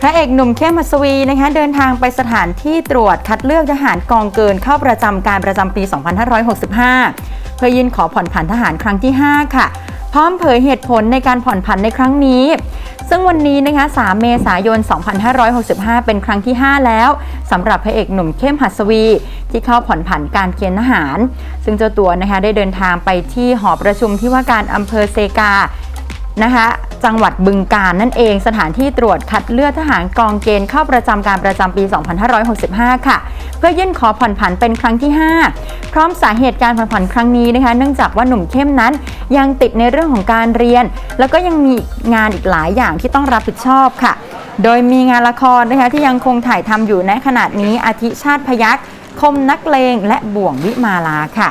พระเอกหนุ่มเข้มหัสวีนะคะเดินทางไปสถานที่ตรวจคัดเลือกทหารกองเกินเข้าประจำการประจำปี 2565 เพื่อยื่นขอผ่อนผันทหารครั้งที่ 5 ค่ะ พร้อมเผยเหตุผลในการผ่อนผันในครั้งนี้ ซึ่งวันนี้นะคะ 3 เมษายน 2565 เป็นครั้งที่ 5 แล้วสำหรับพระเอกหนุ่มเข้มหัสวี ที่เข้าผ่อนผันการเกณฑ์ทหาร ซึ่งเจ้าตัวนะคะได้เดินทางไปที่หอประชุมที่ว่าการอำเภอเซกานะคะ จังหวัดบึงกาฬนั่นเอง สถานที่ตรวจคัดเลือกทหารกองเกณฑ์เข้าประจำการประจำปี 2565 ค่ะ เพื่อยื่นขอผ่อนผันเป็นครั้งที่ 5 พร้อมสาเหตุการผ่อนผันครั้งนี้นะคะ เนื่องจากว่าหนุ่มเข้มนั้นยังติดในเรื่องของการเรียน แล้วก็ยังมีงานอีกหลายอย่างที่ต้องรับผิดชอบค่ะ โดยมีงานละครนะคะที่ยังคงถ่ายทำอยู่ในขณะนี้อาทิชาติพยักคมนักเลงและบ่วงวิมาลาค่ะ